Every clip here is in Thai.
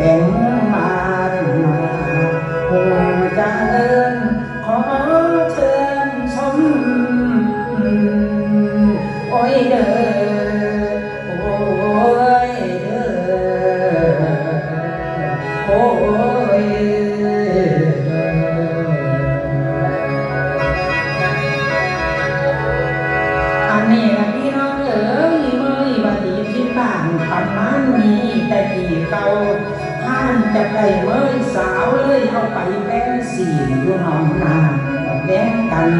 แต่งมามาคงจะเลินขอเชิญชมโอ้ยเด้อโอ้ยเด้อโอ้ยเด้ออันนี้ละพี่น้องเอ๋ยเมื่อยบัดนี้ที่บ้านประมาณมีแต่กี่เก่า ท่านจะไปเมื่อยสาวเลยเอาไปแบ่งสีอยู่หนองนาก็แบ่งกัน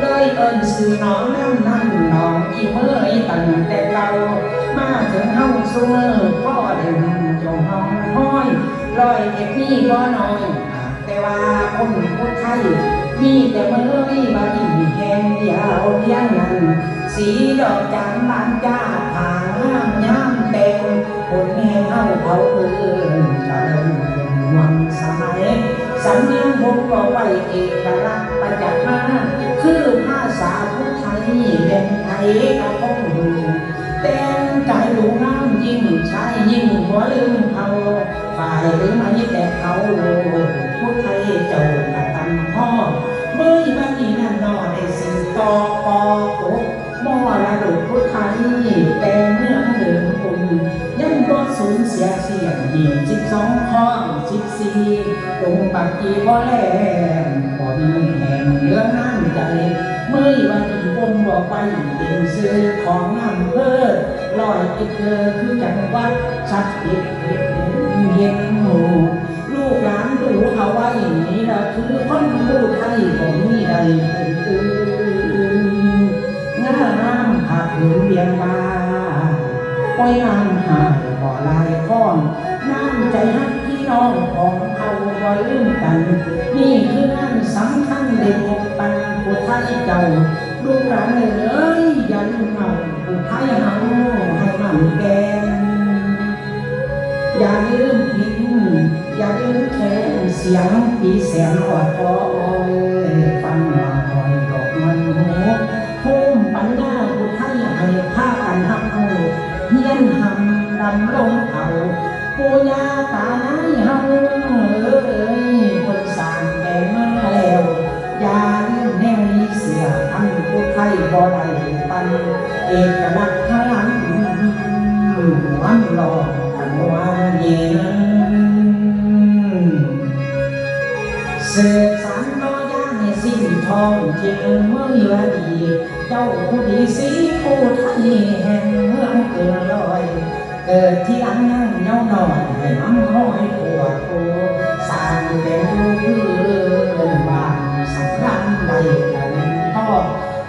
เลยเอิ้นสื่อน้องน้ำนั่นน้องอีเมื่อยตั้งแต่เก่ามาถึงเฮาซุเมอพ่อได้หุ่นจงห้องห้อยลอยเอ็ดนี่บ่น้อย แต่ว่าคนผู้ไทยมีแต่เมื่อยบาดีแห่งเดียวเพียงนั้นสีดอกจานบานจ้าผางามยามแต่งคนแห่งเฮาเขาเอิ้ สำเนียงผมบอกไว้เอกลักษณ์ประจักษ์มาคือภาษาผู้ไทยเป็นไทยกับพ้องดูแต่งกายดูงามยิ่งใช้ยิ่งหัวลืมเขาฝ่ายหรือไม่แต่เขาผู้ไทยเจ้ากระตันพ่อเมื่อวันนี้นั่นนอได้สิ่งต่อปอโกมอระดุผู้ไทย สูญเสียเสียงยิงสิบสองข้องสิบสี่ลงปากกีบ่แลมบ่มีแห่งเหลือน้ำใจเมื่อวันนี้ผมบอกไปเป็นซื้อของอำเภอลอยอีกเกอคือจังหวัดชัดเด็ดเด็ดเห็นหมู่ลูกหลานดูเอาไว้นี่ละคือคนผู้ไทย ปล่อยงานหายบ่ลายค้อนน้ำใจฮักพี่น้องของเขาบ่ลืมกัน นี่คืองานสำคัญเด็กปันผู้ไทยเจ้าลูกหลานเอ้ยอย่าลืมเอาผู้ไทยเฮาให้มันแกนอย่าลืมพินอย่าลืมแค่เสียงปีแสนอดคอยฟังำดำลงเขาปูยาตานายเฮาเอ้ยคนสร้างแก่มาแล้วย่าลืมแนวนี้เสียทำผู้ไทยบ่ได้ปัน เอกลักษณ์พลังวันรอกันว่าเย็นเสืบสารต่ย่างในสิ้นทองเจียงเมื่อดี เจ้าผู้ดีสีผู้ไทยแห่งเมืองเกินลอย เกิดที่หลังนั่งเย้านอยให้น้ำห้อยปวดโตสร้างแต่งดูเพื่อบ้านสักครั้งใดกันพ่อ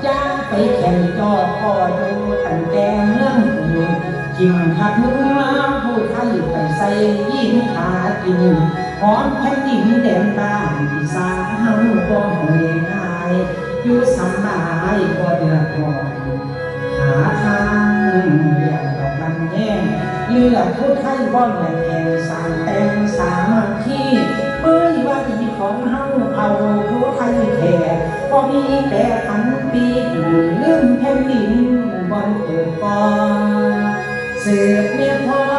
ย่าไปแข่งจอพ่อดูตั้งแต่เมืองกูจิมขัดมือมาผู้ไทยไปใส่ยิงขากินหอมแผ่นดินแดนบ้านที่สางเฮาบ่เหนื่อยง่ายอยู่สำบายบ่เดือดร้อนหาทาง เลือกพูดไทยบ่แหลกแห่งสารแต่งสามัคคีเมื่อว่าดีของเฮาเอาผู้ไทยแท่ก็มีแต่ขันปีอยู่ลืมแผ่นดินบนเกิดก่อนเสือเมียพ่อ